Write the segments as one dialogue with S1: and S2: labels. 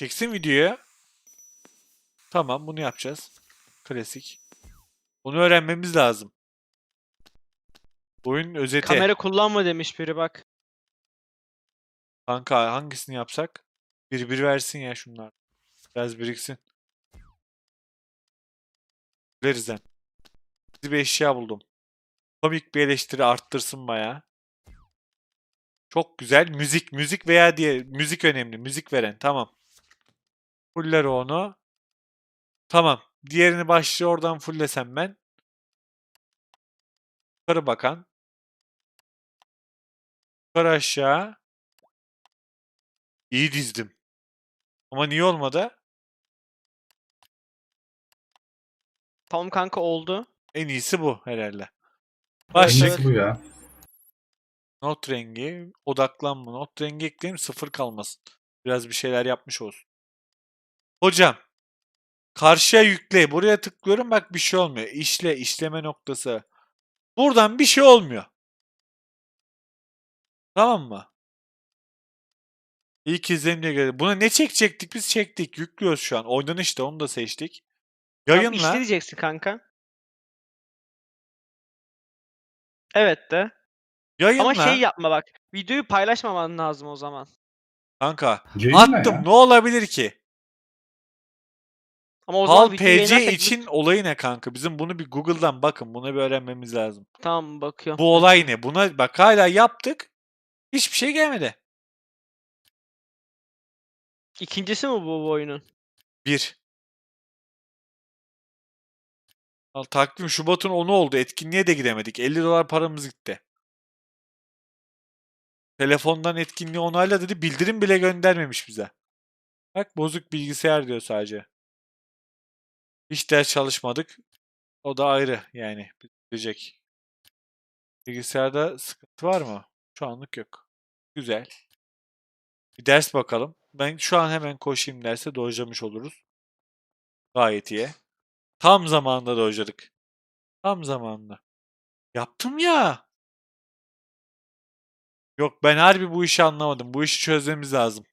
S1: Çeksin videoya. Tamam bunu yapacağız. Klasik. Bunu öğrenmemiz lazım. Oyun özeti.
S2: Kamera kullanma demiş biri bak.
S1: Kanka hangisini yapsak? Bir bir versin ya şunlar. Biraz biriksin. Veririz hem. Bir eşya buldum. Komik bir eleştiri arttırsın bayağı. Çok güzel. Müzik, müzik veya diye müzik önemli. Müzik veren. Tamam. Fuller onu. Tamam. Diğerini başlığı oradan fullesem ben. Yukarı bakan. Yukarı aşağı. İyi dizdim. Ama niye olmadı?
S2: Tamam kanka oldu.
S1: En iyisi bu herhalde. Başlık.
S3: bu ya.
S1: Not rengi. Odaklanma. Not rengi ekleyeyim sıfır kalmasın. Biraz bir şeyler yapmış olsun. Hocam. Karşıya yükle. Buraya tıklıyorum bak bir şey olmuyor. İşle işleme noktası. Buradan bir şey olmuyor. Tamam mı? İlk izlenimde göre. Buna ne çekecektik biz çektik. Yüklüyoruz şu an. Oynanışta onu da seçtik.
S2: Tamam,
S1: Yayınla.
S2: işte diyeceksin kanka. Evet de.
S1: Yayınla.
S2: Ama şey yapma bak. Videoyu paylaşmaman lazım o zaman.
S1: Kanka.
S3: Yayınla
S1: Attım.
S3: ya.
S1: Ne olabilir ki?
S2: Ama o zaman
S1: Hal
S2: videoyu
S1: PC
S2: yayınlarsak-
S1: için olayı ne kanka? Bizim bunu bir Google'dan bakın. Bunu bir öğrenmemiz lazım.
S2: Tamam bakıyorum.
S1: Bu olay ne? Buna bak hala yaptık. Hiçbir şey gelmedi.
S2: İkincisi mi bu, bu oyunun?
S1: Bir. Al, takvim Şubat'ın 10'u oldu. Etkinliğe de gidemedik. 50 dolar paramız gitti. Telefondan etkinliği onayla dedi. Bildirim bile göndermemiş bize. Bak bozuk bilgisayar diyor sadece. Hiç ders çalışmadık. O da ayrı yani. Bilecek. Bilgisayarda sıkıntı var mı? Şu anlık yok. Güzel. Bir ders bakalım. Ben şu an hemen koşayım derse dojlamış oluruz. Gayet iyi. Tam zamanında dojladık. Tam zamanında. Yaptım ya. Yok ben harbi bu işi anlamadım. Bu işi çözmemiz lazım.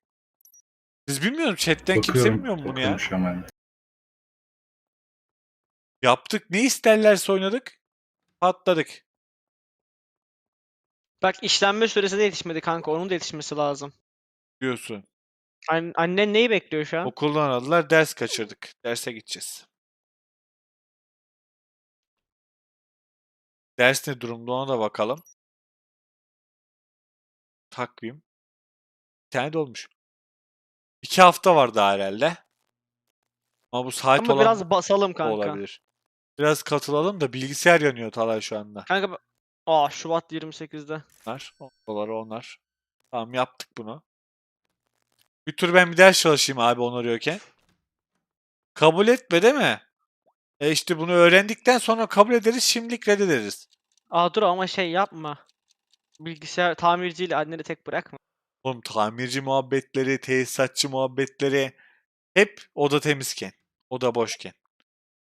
S1: Siz bilmiyorum chatten kimse
S3: Bakıyorum,
S1: bilmiyor mu bunu ya?
S3: an ben.
S1: Yaptık. Ne isterlerse oynadık. Patladık.
S2: Bak işlenme süresi de yetişmedi kanka. Onun da yetişmesi lazım.
S1: Diyorsun.
S2: An- annen neyi bekliyor şu an?
S1: Okuldan aradılar. Ders kaçırdık. Derse gideceğiz. Ders ne durumda ona da bakalım. Takvim. Bir tane de olmuş. İki hafta var daha herhalde. Ama bu saat
S2: Ama
S1: olan
S2: biraz basalım kanka.
S1: olabilir. Biraz katılalım da bilgisayar yanıyor Talay şu anda.
S2: Kanka Aa Şubat 28'de.
S1: Onlar. On doları onlar. Tamam yaptık bunu. Bir tur ben bir ders çalışayım abi onu arıyorken. Kabul etme değil mi? E işte bunu öğrendikten sonra kabul ederiz şimdilik reddederiz.
S2: Aa dur ama şey yapma. Bilgisayar tamirciyle anneni tek bırakma.
S1: Oğlum tamirci muhabbetleri, tesisatçı muhabbetleri hep oda temizken, oda boşken.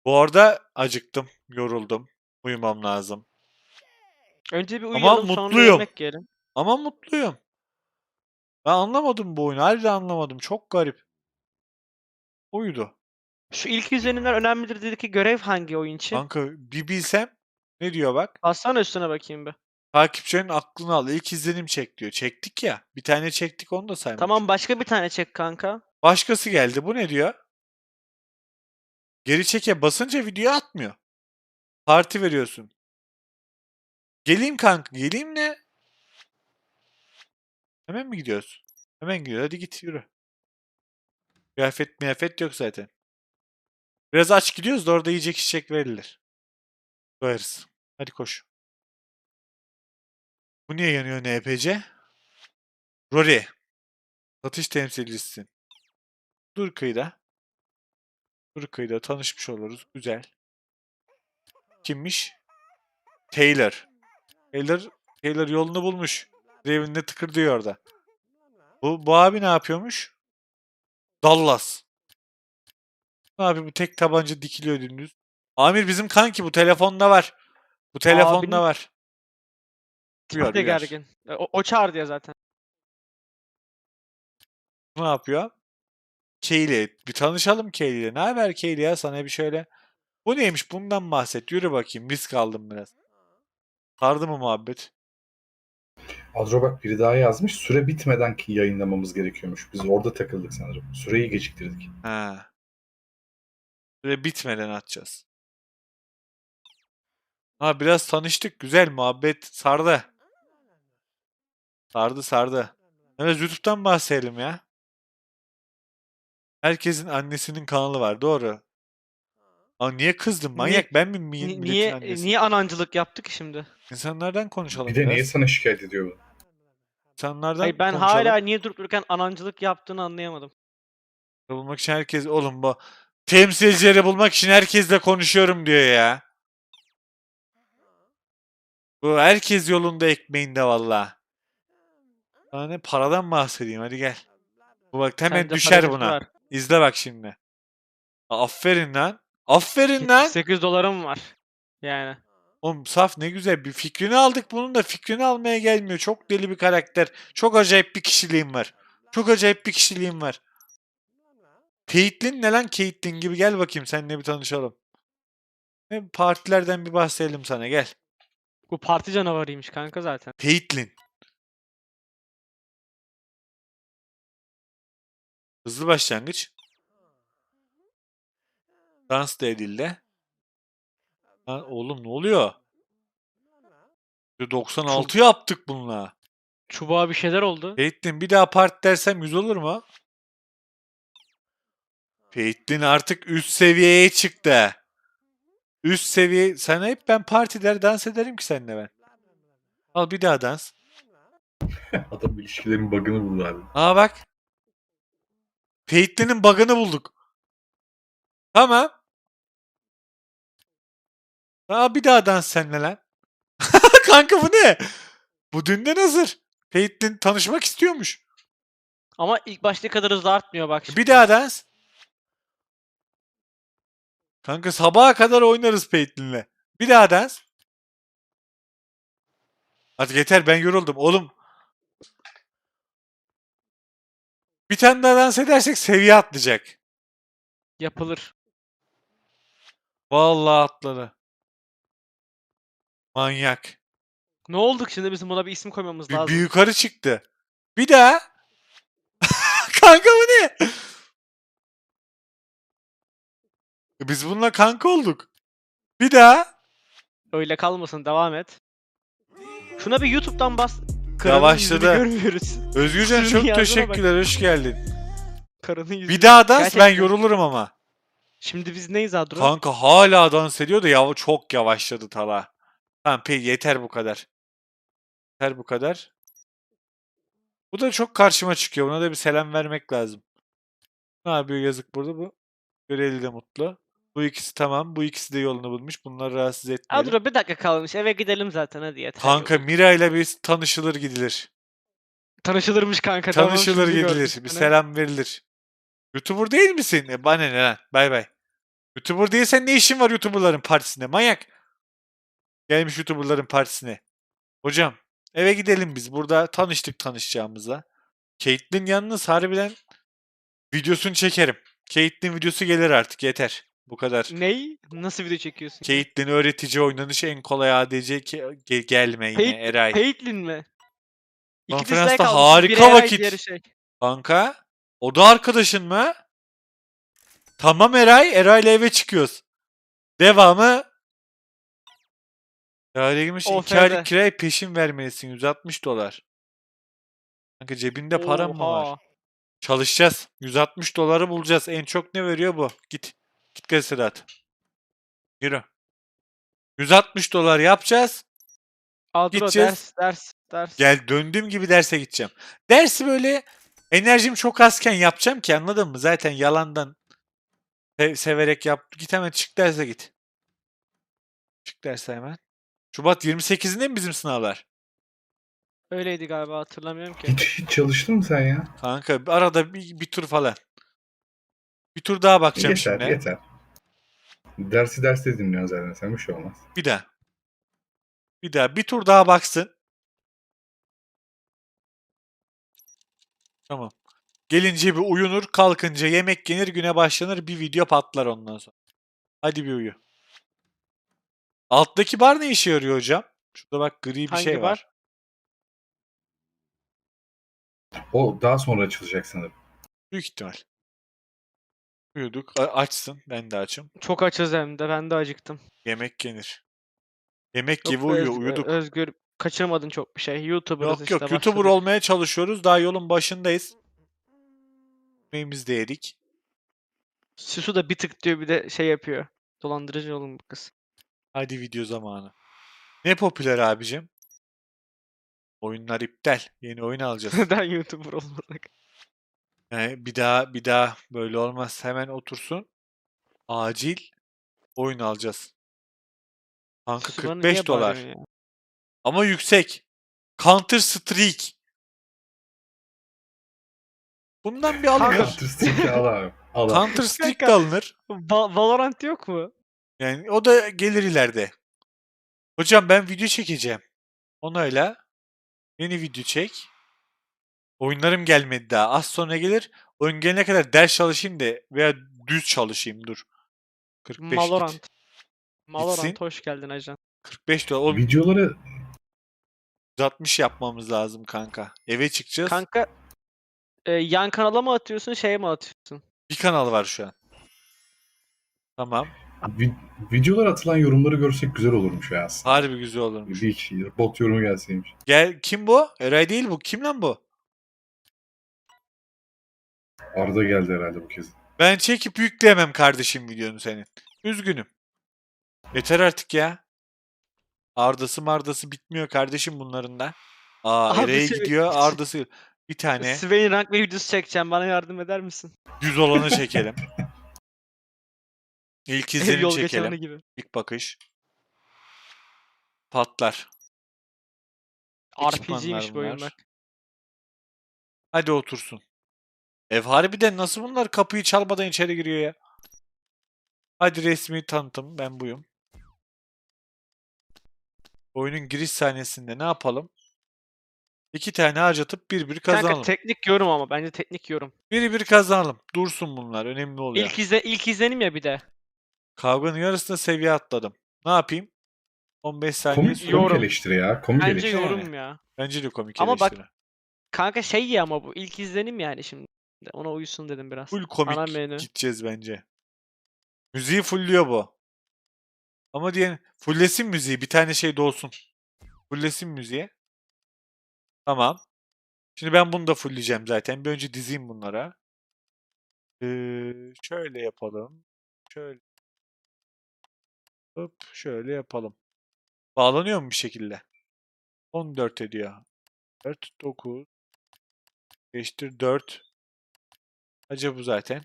S1: Bu arada acıktım, yoruldum. Uyumam lazım.
S2: Önce bir
S1: Ama
S2: uyuyalım sonra
S1: mutluyum.
S2: yemek yiyelim.
S1: Ama mutluyum. Ben anlamadım bu oyunu. Harbiden anlamadım. Çok garip. Uyudu.
S2: Şu ilk izlenimler önemlidir dedeki görev hangi oyun için?
S1: Kanka bir bilsem ne diyor bak.
S2: Bassana üstüne bakayım bir.
S1: Takipçilerin aklını al. İlk izlenim çek diyor. Çektik ya. Bir tane çektik onu da saymadık.
S2: Tamam başka bir tane çek kanka.
S1: Başkası geldi. Bu ne diyor? Geri çeke basınca video atmıyor. Parti veriyorsun. Geleyim kanka. Geleyim ne? Hemen mi gidiyoruz? Hemen gidiyor. Hadi git yürü. Kıyafet miyafet yok zaten. Biraz aç gidiyoruz da orada yiyecek içecek verilir. Doyarız. Hadi koş. Bu niye yanıyor NPC? Rory. Satış temsilcisisin. Dur kıyıda. Dur kıyıda tanışmış oluruz. Güzel. Kimmiş? Taylor. Taylor, Taylor yolunu bulmuş. Evinde tıkırdıyor orada. Bu, bu abi ne yapıyormuş? Dallas. Abi bu tek tabanca dikiliyor dümdüz. Amir bizim kanki bu telefonda var. Bu telefonda
S2: Abinin-
S1: var. Duyar,
S2: gergin. E, O, o çağır diye zaten.
S1: Ne yapıyor? Kaylee. Bir tanışalım Kaylee'yle. Ne haber Kaylee ya? Sana bir şöyle. Bu neymiş? Bundan bahset. Yürü bakayım. Risk aldım biraz. Sardı mı muhabbet?
S3: Adro bak biri daha yazmış. Süre bitmeden ki yayınlamamız gerekiyormuş. Biz orada takıldık sanırım. Süreyi geciktirdik.
S1: Ha. Böyle bitmeden atacağız. Ha biraz tanıştık. Güzel muhabbet sardı. Sardı sardı. Evet YouTube'dan bahsedelim ya. Herkesin annesinin kanalı var. Doğru. Ama niye kızdın?
S2: Niye-
S1: Manyak ben mi mi-
S2: Ni-
S1: milletin
S2: niye
S1: annesi?
S2: niye anancılık yaptık ki şimdi?
S1: İnsanlardan konuşalım
S3: Bir de
S1: biraz.
S3: niye sana şikayet ediyor bu?
S1: İnsanlardan
S2: Hayır ben
S1: konuşalım.
S2: hala niye durup dururken anancılık yaptığını anlayamadım.
S1: bulmak için herkes oğlum bu temsilcileri bulmak için herkesle konuşuyorum diyor ya. Bu herkes yolunda ekmeğinde valla. Sana ne paradan bahsedeyim hadi gel. Bu bak hemen
S2: Sende
S1: düşer buna.
S2: var.
S1: İzle bak şimdi. Aferin lan. Aferin lan.
S2: 8 dolarım var. Yani.
S1: Oğlum saf ne güzel bir fikrini aldık bunun da fikrini almaya gelmiyor. Çok deli bir karakter. Çok acayip bir kişiliğim var. Çok acayip bir kişiliğim var. Caitlyn ne lan Caitlyn gibi gel bakayım seninle bir tanışalım. Partilerden bir bahsedelim sana gel.
S2: Bu parti canavarıymış kanka zaten.
S1: Caitlyn. Hızlı başlangıç. Dans da edildi. Lan oğlum ne oluyor? 96 yaptık bununla.
S2: Çubuğa bir şeyler oldu.
S1: Caitlyn bir daha part dersem 100 olur mu? Caitlyn artık üst seviyeye çıktı. Üst seviye. Sana hep ben partiler dans ederim ki seninle ben. Al bir daha dans.
S3: Adam ilişkilerin bug'ını buldu abi.
S1: Aa bak. Caitlyn'in bug'ını bulduk. Tamam. Aa bir daha dans seninle lan. Kanka bu ne? Bu dünden hazır. Caitlyn tanışmak istiyormuş.
S2: Ama ilk başta kadar hızlı artmıyor bak.
S1: Bir
S2: şimdi.
S1: daha dans. Kanka sabaha kadar oynarız Caitlyn'le. Bir daha dans. Hadi yeter ben yoruldum. Oğlum. Bir tane daha dans edersek seviye atlayacak.
S2: Yapılır.
S1: Vallahi atladı. Manyak.
S2: Ne olduk şimdi bizim buna bir isim koymamız
S1: Bir,
S2: lazım.
S1: bir yukarı çıktı. Bir daha. kanka bu ne? Biz bununla kanka olduk. Bir daha.
S2: Öyle kalmasın devam et. Şuna bir YouTube'dan bas. Karının
S1: Yavaşladı.
S2: yüzünü görmüyoruz.
S1: Özgürcan
S2: Şunun
S1: çok teşekkürler. Hoş geldin.
S2: Karının yüzü.
S1: Bir daha dans ben
S2: Gerçekten.
S1: yorulurum ama.
S2: Şimdi biz neyiz Adro?
S1: Kanka hala dans ediyor da ya çok yavaşladı Tala. Tamam peki yeter bu kadar. Yeter bu kadar. Bu da çok karşıma çıkıyor. Buna da bir selam vermek lazım. Ne yapıyor yazık burada bu? Göreli de mutlu. Bu ikisi tamam. Bu ikisi de yolunu bulmuş. Bunları rahatsız etmeyelim.
S2: Adro bir dakika kalmış. Eve gidelim zaten hadi yeter.
S1: Kanka Mira ile bir tanışılır gidilir.
S2: Tanışılırmış kanka. tamam,
S1: Tanışılır
S2: şimdi gördüm
S1: gidilir.
S2: seni.
S1: Bir selam verilir. YouTuber değil misin? E bana ne lan? Bay bay. YouTuber değilsen ne işin var YouTuber'ların partisinde? Manyak. Gelmiş YouTuber'ların partisine. Hocam eve gidelim biz. Burada tanıştık tanışacağımızla. Caitlyn yalnız harbiden videosunu çekerim. Caitlyn videosu gelir artık yeter. Bu kadar.
S2: Ney? Nasıl video çekiyorsun?
S1: Caitlyn öğretici oynanışı en kolay ADC ke- ge- gelme yine
S2: Cait-
S1: Eray.
S2: Caitlyn mi?
S1: Konferansta
S2: dislike
S1: harika
S2: biri Eray,
S1: vakit.
S2: diğeri Şey.
S1: Kanka o da arkadaşın mı? Tamam Eray. Eray'la eve çıkıyoruz. Devamı Daireye girmiş iki
S2: OFD.
S1: aylık kiraya peşin vermelisin. 160 dolar. Kanka cebinde param mı var?
S2: Oha.
S1: Çalışacağız. 160 doları bulacağız. En çok ne veriyor bu? Git. Git gazetede at. Yürü. 160 dolar yapacağız.
S2: Adro
S1: Gideceğiz.
S2: ders ders ders.
S1: Gel döndüğüm gibi derse gideceğim. Dersi böyle enerjim çok azken yapacağım ki anladın mı? Zaten yalandan se- severek yap. Git hemen çık derse git. Çık derse hemen. Şubat 28'inde mi bizim sınavlar?
S2: Öyleydi galiba hatırlamıyorum ki.
S3: Hiç, hiç çalıştın mı sen ya?
S1: Kanka arada bir, bir tur falan. Bir tur daha bakacağım
S3: yeter
S1: şimdi.
S3: yeter. Dersi derste dinliyorsun zaten sen bir şey olmaz.
S1: Bir daha. Bir daha. Bir tur daha baksın. Tamam. Gelince bir uyunur, kalkınca yemek yenir, güne başlanır, bir video patlar ondan sonra. Hadi bir uyu. Alttaki bar ne işe yarıyor hocam? Şurada bak gri bir
S2: Hangi
S1: şey var.
S2: bar?
S3: O daha sonra açılacak sanırım.
S1: Büyük ihtimal. Uyuduk. A- açsın. Ben de açım.
S2: Çok açız hem de ben de acıktım.
S1: Yemek yenir. Yemek
S2: Yok
S1: gibi uyuyor. Uyuduk.
S2: Özgür kaçırmadın çok bir şey. YouTuber'ız
S1: Yok
S2: işte
S1: yok. YouTuber
S2: başladık.
S1: olmaya çalışıyoruz. Daha yolun başındayız. Yemeğimizi de yedik.
S2: Süsü de bir tık diyor bir de şey yapıyor. Dolandırıcı oğlum bu kız.
S1: Hadi video zamanı. Ne popüler abicim? Oyunlar iptal. Yeni oyun alacağız.
S2: Neden YouTuber olmadık?
S1: Yani bir daha bir daha böyle olmaz. Hemen otursun. Acil oyun alacağız. Kanka
S2: Süsü bana
S1: 45
S2: niye
S1: dolar.
S2: ya?
S1: Ama yüksek. Counter Strike. Bundan bir alınır.
S3: Counter Strike'i al abi. Al abi.
S1: Counter Strike de alınır.
S2: Va- Valorant yok mu?
S1: Yani o da gelir ileride. Hocam ben video çekeceğim. Onayla. Yeni video çek. Oyunlarım gelmedi daha. Az sonra gelir. Oyun gelene kadar ders çalışayım da veya düz çalışayım dur. 45 git.
S2: Valorant. Valorant
S1: Gitsin.
S2: hoş geldin ajan.
S1: 45 dolar. Oğlum
S3: Videoları
S1: 160 yapmamız lazım kanka. Eve çıkacağız.
S2: Kanka e, yan kanala mı atıyorsun şeye mi atıyorsun?
S1: Bir kanal var şu an. Tamam.
S3: vi- videolar atılan yorumları görsek güzel olurmuş ya aslında.
S1: Harbi güzel olurmuş.
S3: Bir bot yorumu gelseymiş.
S1: Gel kim bu? Eray değil bu. Kim lan bu?
S3: Arda geldi herhalde bu kez.
S1: Ben çekip yükleyemem kardeşim videonu senin. Üzgünüm. Yeter artık ya. Ardası mardası bitmiyor kardeşim bunların da. Aa
S2: Abi şey-
S1: gidiyor ardası. Bir tane
S2: Swain rank bir videosu çekeceğim bana yardım eder misin?
S1: düz olanı çekelim. İlk izlenim
S2: yol
S1: çekelim.
S2: geçeni gibi.
S1: İlk bakış. Patlar. Ekipmanlar
S2: RPG'ymiş bu oyun
S1: bunlar.
S2: bak.
S1: Hadi otursun. Ev harbiden nasıl bunlar kapıyı çalmadan içeri giriyor ya? Hadi resmi tanıtım. Ben buyum. Oyunun giriş sahnesinde ne yapalım? İki tane harcatıp bir bir
S2: Kanka
S1: kazanalım.
S2: teknik yorum ama bence teknik yorum.
S1: Bir bir kazanalım. Dursun bunlar. Önemli oluyor.
S2: İlk izle ilk izlenim ya bir de.
S1: Kavganın yarısında seviye atladım. Ne yapayım? 15 saniye
S3: Komik,
S2: Yorum.
S3: eleştiri ya. Komik
S2: Bence
S3: eleştiri.
S2: yorum ya.
S1: Bence de komik
S2: Ama bak-
S1: eleştiri.
S2: Kanka şey ya ama bu ilk izlenim yani şimdi. Ona uyusun dedim biraz.
S1: Full komik
S2: Ana menü.
S1: gideceğiz bence. Müziği fullüyor bu. Ama diye fulllesin müziği. Bir tane şey de olsun. Fulllesin müziğe. Tamam. Şimdi ben bunu da fullleyeceğim zaten. Bir önce dizeyim bunlara. Ee, şöyle yapalım. Şöyle. Hop, şöyle yapalım. Bağlanıyor mu bir şekilde? 14 ediyor. 4, 9. Geçtir 4. Acaba bu zaten.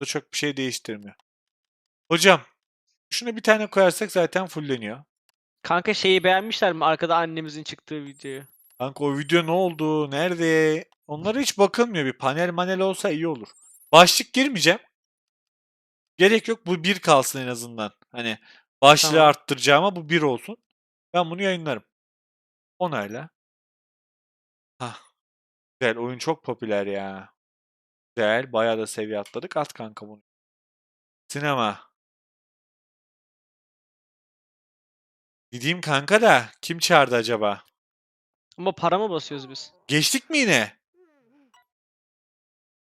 S1: Bu da çok bir şey değiştirmiyor. Hocam. Şuna bir tane koyarsak zaten fulleniyor.
S2: Kanka şeyi beğenmişler mi arkada annemizin çıktığı videoyu?
S1: Kanka o video ne oldu? Nerede? Onlara hiç bakılmıyor. Bir panel manel olsa iyi olur. Başlık girmeyeceğim. Gerek yok. Bu bir kalsın en azından. Hani başlığı
S2: Tamam.
S1: arttıracağıma bu bir olsun. Ben bunu yayınlarım. Onayla. Hah. Güzel. Oyun çok popüler ya. Güzel. Bayağı da seviye atladık. At kanka bunu. Sinema. Gideyim kanka da kim çağırdı acaba?
S2: Ama para mı basıyoruz biz?
S1: Geçtik mi yine?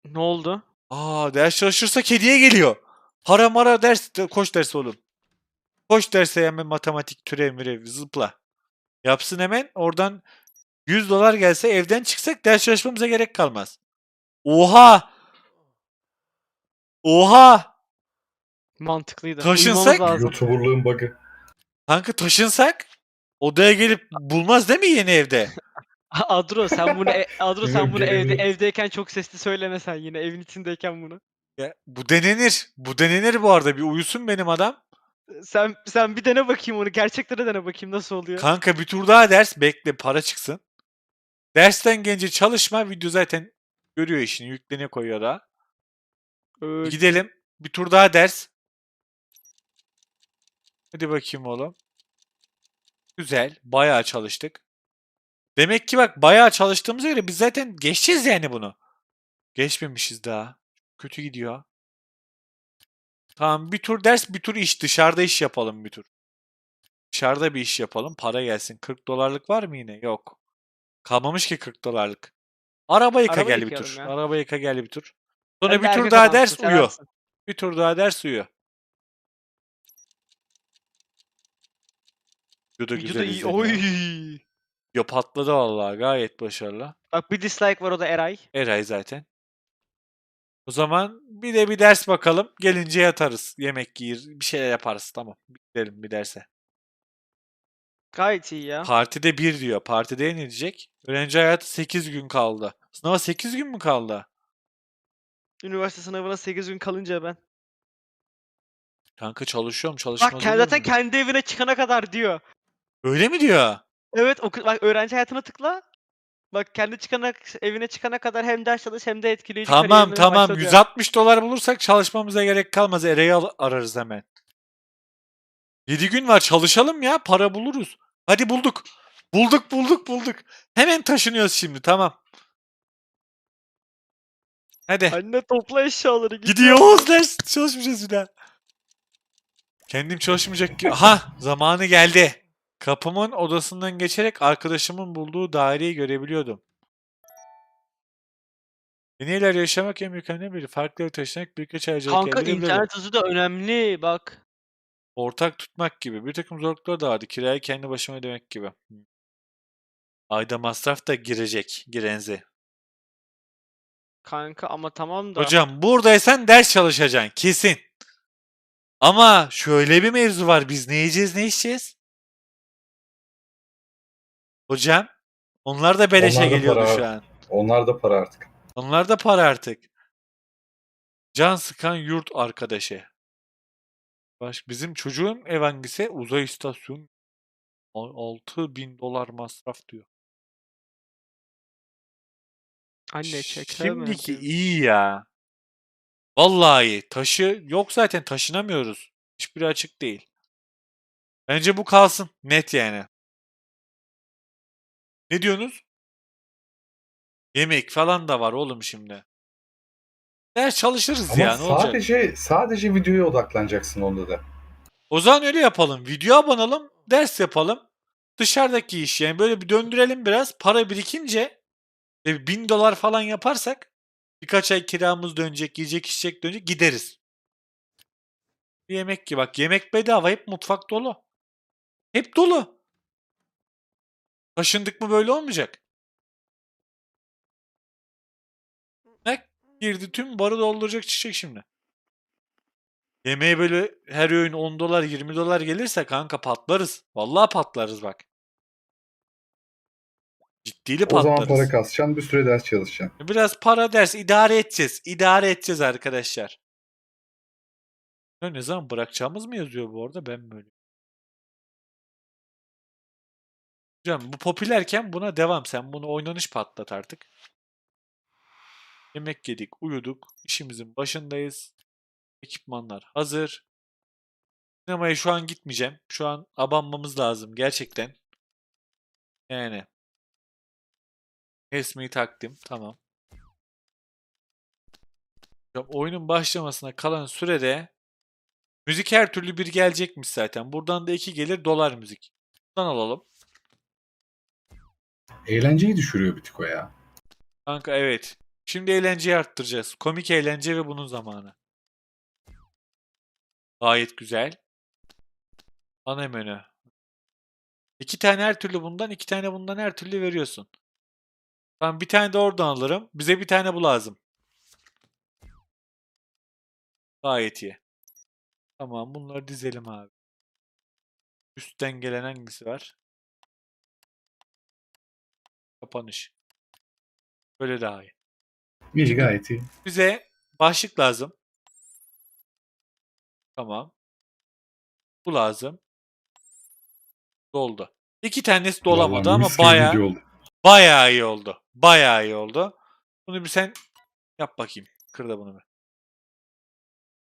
S2: Ne oldu?
S1: Aa ders çalışırsak hediye geliyor. Para mara ders koş derse oğlum. Koş derse hemen matematik türev mürev zıpla. Yapsın hemen oradan 100 dolar gelse evden çıksak ders çalışmamıza gerek kalmaz. Oha! Oha!
S2: Mantıklıydı.
S1: Taşınsak-
S2: Uyumamız lazım.
S3: YouTuber'lığın bug'ı.
S1: Kanka taşınsak odaya gelip bulmaz değil mi yeni evde?
S2: Adro sen bunu e- Adro sen bunu evde evdeyken çok sesli söyleme sen yine evin içindeyken bunu.
S1: Ya, bu denenir. Bu denenir bu arada. Bir uyusun benim adam.
S2: Sen sen bir dene bakayım onu. Gerçekten de dene bakayım nasıl oluyor.
S1: Kanka bir tur daha ders bekle para çıksın. Dersten gelince çalışma video zaten görüyor işini yüklene koyuyor da.
S2: Ee,
S1: Gidelim. Bir tur daha ders. Hadi bakayım oğlum. Güzel. Bayağı çalıştık. Demek ki bak bayağı çalıştığımıza göre biz zaten geçeceğiz yani bunu. Geçmemişiz daha. Kötü gidiyor. Tamam bir tur ders bir tur iş. Dışarıda iş yapalım bir tur. Dışarıda bir iş yapalım. Para gelsin. 40 dolarlık var mı yine? Yok. Kalmamış ki 40 dolarlık. Araba yıka
S2: Araba
S1: gel bir tur.
S2: ya.
S1: Araba yıka gel bir tur. Sonra
S2: Sen de
S1: bir tur
S2: erkek
S1: daha
S2: adamsın,
S1: ders uyu.
S2: seversin.
S1: Bir tur daha ders uyu. Video da
S2: Videoda
S1: güzel
S2: iyi.
S1: izleniyor.
S2: Oy.
S1: Yo patladı vallahi gayet başarılı.
S2: Bak bir dislike var o da Eray.
S1: Eray zaten. O zaman bir de bir ders bakalım. Gelince yatarız. Yemek yiyir. Bir şeyler yaparız. Tamam. Gidelim bir derse.
S2: Gayet iyi ya.
S1: Partide bir diyor. Partide ne diyecek? Öğrenci hayatı 8 gün kaldı. Sınava 8 gün mü kaldı?
S2: Üniversite sınavına 8 gün kalınca ben.
S1: Kanka çalışıyorum çalışmaz
S2: Bak
S1: olur
S2: zaten
S1: muyum?
S2: kendi evine çıkana kadar diyor.
S1: Öyle mi diyor?
S2: Evet oku- bak öğrenci hayatına tıkla. Bak kendi çıkana evine çıkana kadar hem ders çalış hem de etkileyici
S1: Tamam
S2: kariyerine
S1: tamam
S2: başla diyor.
S1: 160 dolar bulursak çalışmamıza gerek kalmaz. Eray'ı al- ararız hemen. 7 gün var çalışalım ya para buluruz. Hadi bulduk. Bulduk bulduk bulduk. Hemen taşınıyoruz şimdi tamam. Hadi.
S2: Anne topla eşyaları.
S1: Gidiyoruz ders çalışmayacağız bir daha. Kendim çalışmayacak ki. Aha zamanı geldi. Kapımın odasından geçerek arkadaşımın bulduğu daireyi görebiliyordum. Yeni yerler yaşamak en mükemmel biri. Farklı taşınarak birkaç aycılık
S2: Kanka
S1: elde edebilirim.
S2: internet hızı da önemli bak.
S1: Ortak tutmak gibi. Bir takım zorluklar da vardı. Kirayı kendi başıma ödemek gibi. Ayda masraf da girecek. Girenzi.
S2: Kanka ama tamam da.
S1: Hocam buradaysan ders çalışacaksın. Kesin. Ama şöyle bir mevzu var. Biz ne yiyeceğiz ne içeceğiz? Hocam onlar da beleşe
S3: Onlar da
S1: geliyordu
S3: para
S1: şu an.
S3: Onlar da para artık.
S1: Onlar da para artık. Can sıkan yurt arkadaşı. Baş, bizim çocuğun ev hangisi? Uzay istasyonu. 6000 dolar masraf diyor.
S2: Anne çek.
S1: Şimdiki iyi ya. Vallahi iyi. Taşı yok zaten taşınamıyoruz. Hiçbiri açık değil. Bence bu kalsın. Net yani. Ne diyorsunuz? Yemek falan da var oğlum şimdi. Ders çalışırız
S3: Ama
S1: ya ne olacak?
S3: sadece sadece videoya odaklanacaksın onda da.
S1: O zaman öyle yapalım. Video abanalım, ders yapalım. Dışarıdaki iş yani böyle bir döndürelim biraz. Para birikince e, bin dolar falan yaparsak birkaç ay kiramız dönecek, yiyecek içecek dönecek gideriz. Bir yemek ki bak yemek bedava hep mutfak dolu. Hep dolu. Taşındık mı böyle olmayacak. Girdi tüm barı dolduracak çiçek şimdi. Yemeğe böyle her öğün 10 dolar 20 dolar gelirse kanka patlarız. Vallahi patlarız bak. Ciddili
S3: O zaman
S1: patlarız.
S3: para kasacaksın, bir süre ders çalışacaksın.
S1: Biraz para ders idare edeceğiz. İdare edeceğiz arkadaşlar. Ya ne zaman bırakacağımız mı yazıyor bu arada ben böyle. Hocam bu popülerken buna devam. Sen bunu oynanış patlat artık. Yemek yedik, uyuduk. işimizin başındayız. Ekipmanlar hazır. Sinemaya şu an gitmeyeceğim. Şu an abanmamız lazım gerçekten. Yani. Resmi takdim. Tamam. Ya oyunun başlamasına kalan sürede müzik her türlü bir gelecekmiş zaten. Buradan da iki gelir dolar müzik. Buradan alalım.
S3: Eğlenceyi düşürüyor bir tık o ya.
S1: Kanka evet. Şimdi eğlenceyi arttıracağız. Komik eğlence ve bunun zamanı. Gayet güzel. Ana menü. İki tane her türlü bundan, iki tane bundan her türlü veriyorsun. Ben bir tane de oradan alırım. Bize bir tane bu lazım. Gayet iyi. Tamam bunları dizelim abi. Üstten gelen hangisi var? Kapanış. Böyle daha iyi.
S3: İyi gayet iyi.
S1: Bize başlık lazım. Tamam. Bu lazım. Doldu. İki tanesi dolamadı
S3: Vallahi
S1: ama
S3: oldu.
S1: bayağı iyi oldu. Bayağı iyi oldu. Bunu bir sen yap bakayım. Kır da bunu bir.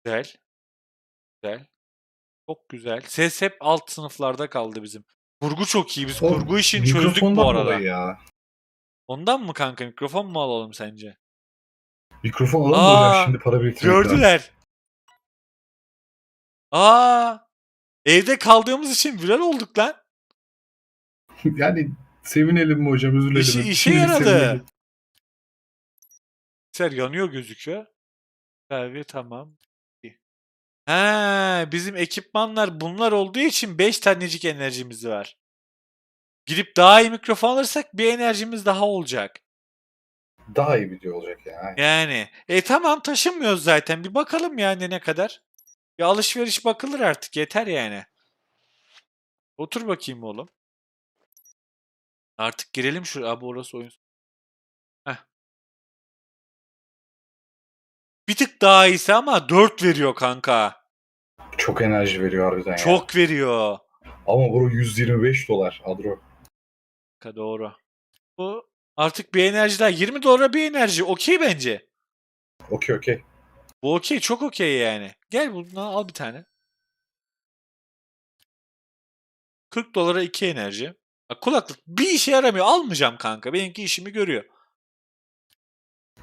S1: Güzel. Güzel. Çok güzel. Ses hep alt sınıflarda kaldı bizim. Kurgu çok iyi. Biz
S3: O
S1: kurgu işini çözdük bu arada.
S3: Ya.
S1: Ondan mı kanka mikrofon mu alalım sence?
S3: Mikrofon
S1: Aa,
S3: hocam? Şimdi para biriktirmek lazım.
S1: Gördüler. Aa! Evde kaldığımız için viral olduk lan.
S3: yani sevinelim mi hocam? Üzülelim
S1: İşi,
S3: mi?
S1: işe
S3: Şimdi
S1: yaradı.
S3: sevinelim.
S1: Ser yanıyor gözüküyor. Servi tamam. Ha, bizim ekipmanlar bunlar olduğu için 5 tanecik enerjimiz var. Gidip daha iyi mikrofon alırsak bir enerjimiz daha olacak.
S3: Daha iyi video olacak ya.
S1: Yani e tamam taşınmıyoruz zaten. Bir bakalım yani ne kadar. Bir alışveriş bakılır artık yeter yani. Otur bakayım oğlum. Artık girelim şuraya. Abi orası oyun. Heh. Bir tık daha iyisi ama 4 veriyor kanka.
S3: Çok enerji veriyor harbiden ya.
S1: Çok veriyor.
S3: Ama bu 125 dolar Adro.
S1: Kanka doğru. Bu artık bir enerji daha. 20 dolara bir enerji. Okey bence.
S3: Okey okey.
S1: Bu okey. Çok okey yani. Gel bundan al bir tane. 40 dolara 2 enerji. Bak, kulaklık bir işe yaramıyor. Almayacağım kanka. Benimki işimi görüyor.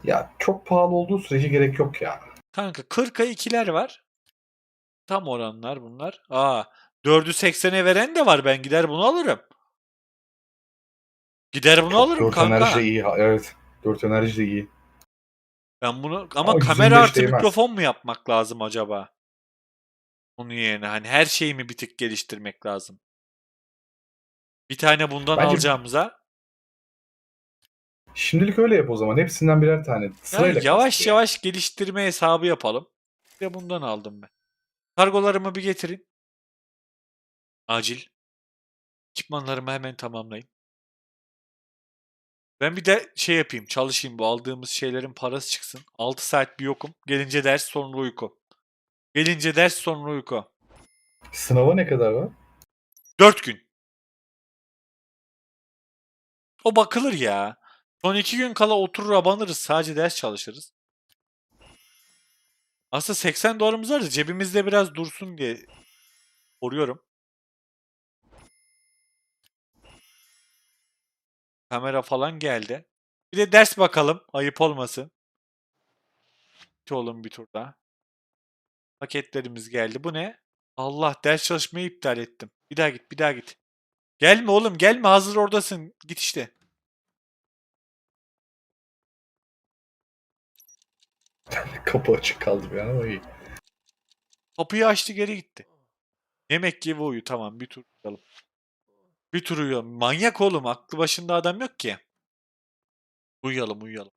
S3: Ya çok pahalı olduğu sürece gerek yok ya.
S1: Kanka 40'a 2'ler var. Tam oranlar bunlar. Aa 4'ü 80'e veren de var. Ben gider bunu alırım. Gider bunu alırım
S3: 4
S1: kanka.
S3: enerji de iyi. ha- Evet. 4 enerji de iyi.
S1: Ben bunu ama,
S3: Ama
S1: kamera
S3: 125
S1: artı
S3: değmez.
S1: mikrofon mu yapmak lazım acaba? Onun yerine hani her şeyi mi bir tık geliştirmek lazım? Bir tane bundan
S3: Bence-
S1: alacağımıza
S3: Şimdilik öyle yap o zaman. Hepsinden birer tane.
S1: ya
S3: Sırayla
S1: yavaş yavaş geliştirme hesabı yapalım. Bir de bundan aldım ben. Kargolarımı bir getirin. Acil. Ekipmanlarımı hemen tamamlayın. Ben bir de şey yapayım, çalışayım. Bu aldığımız şeylerin parası çıksın. 6 saat bir yokum. Gelince ders sonra uyku. Gelince ders sonra uyku.
S3: Sınava ne kadar var?
S1: 4 gün. O bakılır ya. Son 2 gün kala oturur abanırız. Sadece ders çalışırız. Aslında 80 dolarımız var da cebimizde biraz dursun diye koruyorum. Kamera falan geldi. Bir de ders bakalım. Ayıp olmasın. Oğlum bir tur daha. Paketlerimiz geldi. Bu ne? Allah ders çalışmayı iptal ettim. Bir daha git, bir daha git. Gelme oğlum, gelme. Hazır oradasın. Git işte.
S3: Kapı açık kaldı bir an ama iyi.
S1: Kapıyı açtı geri gitti. Yemek gibi uyu. Tamam bir tur uyuyalım. Bir tur uyuyalım. Manyak oğlum. Aklı başında adam yok ki. Uyuyalım uyuyalım.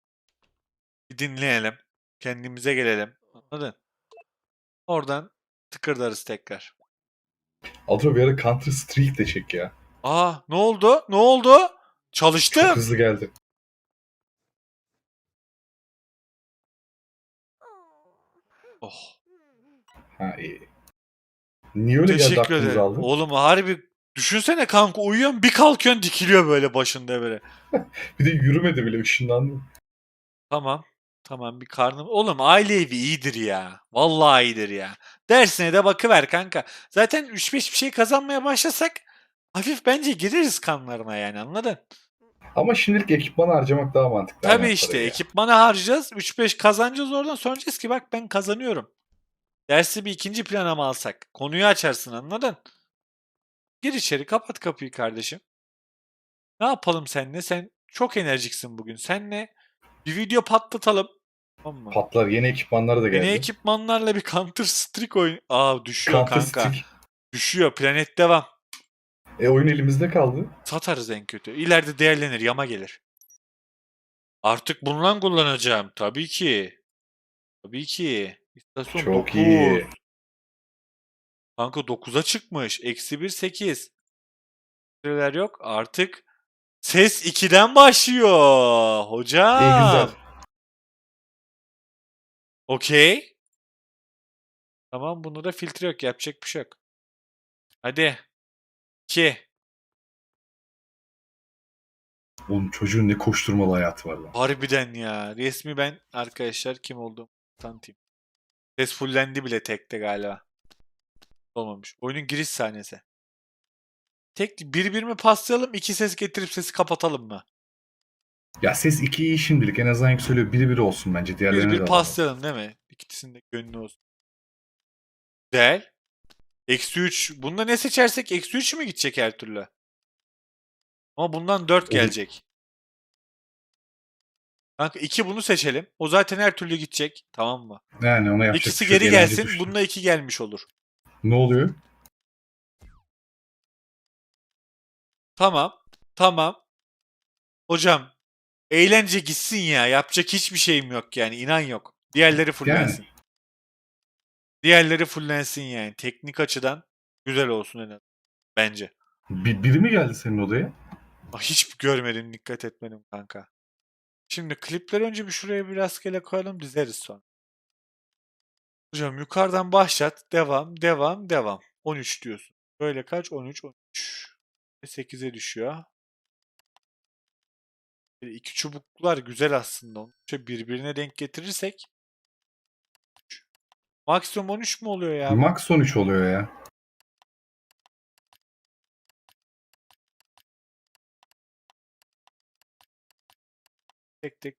S1: Bir dinleyelim. Kendimize gelelim. Anladın? Oradan tıkırdarız tekrar.
S3: Adro bir ara Counter Strike de çek ya.
S1: Aa ne oldu? Ne oldu? Çalıştı.
S3: Çok hızlı geldi.
S1: Oh.
S3: Ha iyi. Niye öyle geldi
S1: Teşekkür
S3: aklınıza
S1: ederim.
S3: aldın?
S1: Oğlum harbi düşünsene kanka uyuyorsun bir kalkıyorsun dikiliyor böyle başında böyle.
S3: Bir de yürümedi bile ışınlandı.
S1: Tamam. Tamam bir karnım. Oğlum aile evi iyidir ya. Vallahi iyidir ya. Dersine de bakıver kanka. Zaten 3-5 bir şey kazanmaya başlasak hafif bence gireriz kanlarına yani anladın?
S3: Ama şimdilik ekipman harcamak daha mantıklı.
S1: Tabii işte
S3: ya.
S1: ekipmana harcayacağız. 3-5 kazanacağız oradan sonra diyeceğiz ki bak ben kazanıyorum. Dersi bir ikinci plana mı alsak? Konuyu açarsın anladın? Gir içeri kapat kapıyı kardeşim. Ne yapalım seninle? Sen çok enerjiksin bugün. Senle bir video patlatalım. Tamam mı?
S3: Patlar yeni ekipmanlar da geldi.
S1: Yeni ekipmanlarla bir Counter Strike oyun. Aa düşüyor
S3: Counter
S1: kanka.
S3: Strike.
S1: Düşüyor. Planet devam.
S3: E oyun elimizde kaldı.
S1: Satarız en kötü. İleride değerlenir. Yama gelir. Artık bundan kullanacağım. Tabii ki. Tabii ki. İstasyon
S3: Çok
S1: 9.
S3: iyi.
S1: Kanka 9'a çıkmış. Eksi 1 8. Süreler yok. Artık ses 2'den başlıyor. Hocam.
S3: Güzel.
S1: Okey. Tamam bunu da filtre yok. Yapacak bir şey yok. Hadi. 2.
S3: Oğlum çocuğun ne koşturmalı hayatı var lan.
S1: Harbiden ya. Resmi ben arkadaşlar kim olduğumu tanıtayım. Ses fullendi bile tekte galiba. Olmamış. Oyunun giriş sahnesi. Tek bir bir mi paslayalım iki ses getirip sesi kapatalım mı?
S3: Ya ses 2 iyi şimdilik. En azından yükseliyor. Biri biri olsun bence. Diğerlerine
S1: Bir
S3: de
S1: bir
S3: alalım.
S1: paslayalım değil mi? İkisinin de gönlü olsun. Güzel. Eksi 3. Bunda ne seçersek eksi 3 mü gidecek her türlü? Ama bundan 4
S3: Olur.
S1: gelecek. Kanka 2 bunu seçelim. O zaten her türlü gidecek. Tamam mı?
S3: Yani ona yapacak
S1: İkisi
S3: bir şey yok.
S1: geri
S3: Eğlence
S1: gelsin.
S3: düştü.
S1: Bunda 2 gelmiş olur.
S3: Ne oluyor?
S1: Tamam. Tamam. Hocam eğlence gitsin ya. Yapacak hiçbir şeyim yok yani. İnan yok. Diğerleri fullensin. Diğerleri fullensin yani. Teknik açıdan güzel olsun en azından. Bence.
S3: Bir, biri mi geldi senin odaya?
S1: Ah, Hiç görmedim, dikkat etmedim kanka. Şimdi klipleri önce bir şuraya bir rastgele koyalım, dizeriz sonra. Hocam yukarıdan başlat, devam, devam, devam. 13 diyorsun. Böyle kaç? 13, 13. 8'e düşüyor. Böyle İki çubuklar güzel aslında. Onu şöyle birbirine denk getirirsek. Maksimum 13 mü oluyor ya?
S3: Max 13 oluyor ya.
S1: Tek tek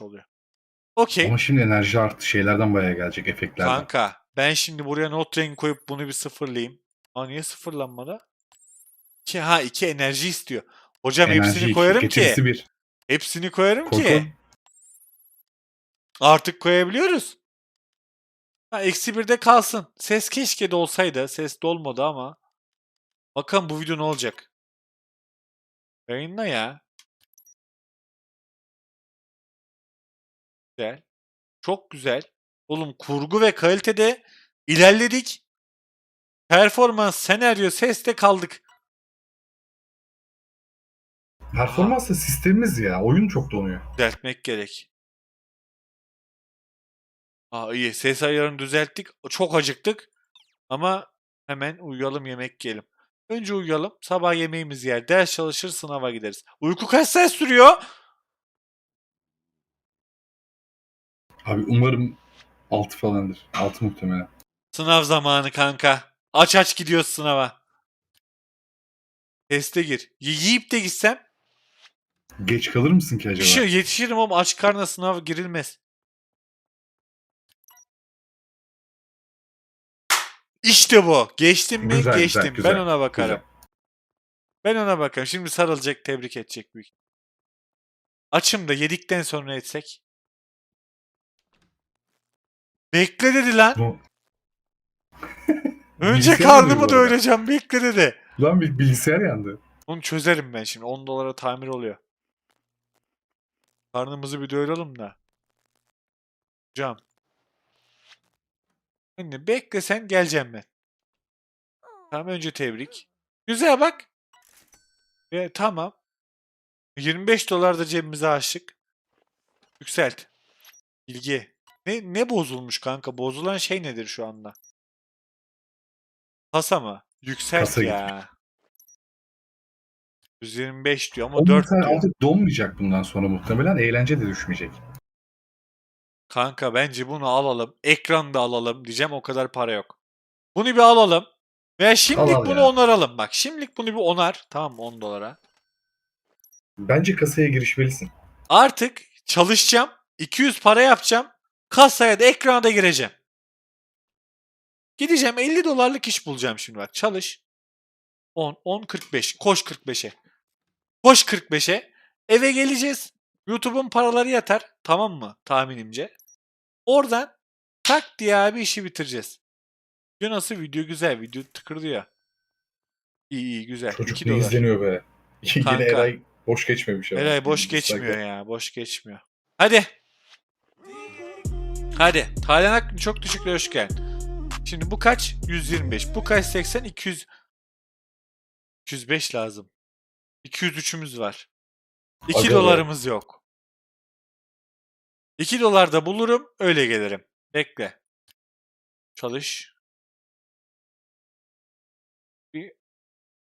S1: oluyor. Okey.
S3: Ama şimdi enerji arttı. Şeylerden bayağı gelecek efektlerden.
S1: Kanka ben şimdi buraya not rengi koyup bunu bir sıfırlayayım. Aa niye sıfırlanmadı? Ki ha iki enerji istiyor. Hocam
S3: Enerji
S1: hepsini
S3: iki,
S1: koyarım ki.
S3: bir.
S1: Hepsini koyarım
S3: Koy,
S1: ki. Artık koyabiliyoruz. Ha eksi birde kalsın. Ses keşke de olsaydı. Ses de olmadı ama. Bakalım bu video ne olacak. Yayınla ya. Güzel. Çok güzel. Oğlum kurgu ve kalitede ilerledik. Performans, senaryo, seste kaldık.
S3: Performans da sistemimiz ya. Oyun çok donuyor.
S1: Düzeltmek gerek. Aa iyi. Ses ayarını düzelttik. Çok acıktık. Ama hemen uyuyalım yemek yiyelim. Önce uyuyalım. Sabah yemeğimizi yer. Ders çalışır sınava gideriz. Uyku kaç saat sürüyor?
S3: Abi umarım 6 falandır. 6 muhtemelen.
S1: Sınav zamanı kanka. Aç aç gidiyoruz sınava. Teste gir. Y- yiyip de gitsem
S3: Geç kalır mısın ki acaba?
S1: şey yetişirim ama aç karnına sınav girilmez. İşte bu. Geçtim mi?
S3: Güzel, güzel,
S1: Geçtim.
S3: güzel,
S1: ben ona bakarım.
S3: güzel.
S1: Ben ona bakarım. Şimdi sarılacak, tebrik edecek büyük. Açım da yedikten sonra etsek. Bekle dedi lan.
S3: Bu...
S1: Önce
S3: Bilgisayar
S1: karnımı
S3: bu arada.
S1: doyuracağım. Bekle dedi.
S3: Lan bir bilgisayar yandı.
S1: Onu çözerim ben şimdi. 10 dolara tamir oluyor. Karnımızı bir doyuralım da. Hocam. Anne bekle sen geleceğim ben. Tamam önce tebrik. Güzel bak. Ve tamam. 25 dolar da cebimize açtık. Yükselt. Bilgi. Ne, ne bozulmuş kanka? Bozulan şey nedir şu anda? Kasa mı? Yükselt
S3: Kasa
S1: ya. 125 diyor ama
S3: O
S1: 4
S3: muhtemelen
S1: diyor.
S3: artık donmayacak bundan sonra muhtemelen. Eğlence de düşmeyecek.
S1: Kanka bence bunu alalım. Ekran da alalım diyeceğim o kadar para yok. Bunu bir alalım. Veya şimdilik
S3: Al
S1: bunu
S3: ya.
S1: onaralım. Bak şimdilik bunu bir onar. Tamam mı 10 dolara.
S3: Bence kasaya girişmelisin.
S1: Artık çalışacağım. 200 para yapacağım. Kasaya da ekrana da gireceğim. Gideceğim 50 dolarlık iş bulacağım şimdi bak. Çalış. 10, 10, 45. Koş 45'e. Koş 45'e. Eve geleceğiz. YouTube'un paraları yatar. Tamam mı? Tahminimce. Oradan tak diye abi işi bitireceğiz. Video nasıl? Video güzel. Video tıkırdıyor. İyi iyi güzel.
S3: Çocuk
S1: 2
S3: ne
S1: dolar.
S3: izleniyor be. Yine
S1: Kanka.
S3: Eray boş geçmemiş. ama.
S1: Eray boş geçmiyor ya. Boş geçmiyor. Hadi. Hadi. Taylan Akgün çok teşekkürler. Hoş geldin. Şimdi bu kaç? 125. Bu kaç? 80. 200. 205 lazım. 203'ümüz var. 2
S3: Aga be.
S1: dolarımız yok. 2 dolar da bulurum. Öyle gelirim. Bekle. Çalış. Bir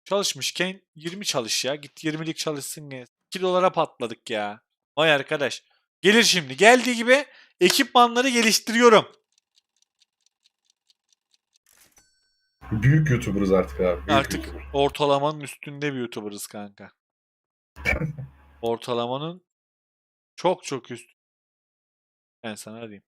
S1: çalışmışken 20 çalış ya. Git 20'lik çalışsın. gene. 2 dolara patladık ya. Vay arkadaş. Gelir şimdi. Geldiği gibi ekipmanları geliştiriyorum.
S3: Büyük YouTuber'ız artık abi. Büyük
S1: Artık
S3: YouTuber.
S1: ortalamanın üstünde bir YouTuber'ız kanka. ortalamanın çok çok üstü. Ben sana diyeyim.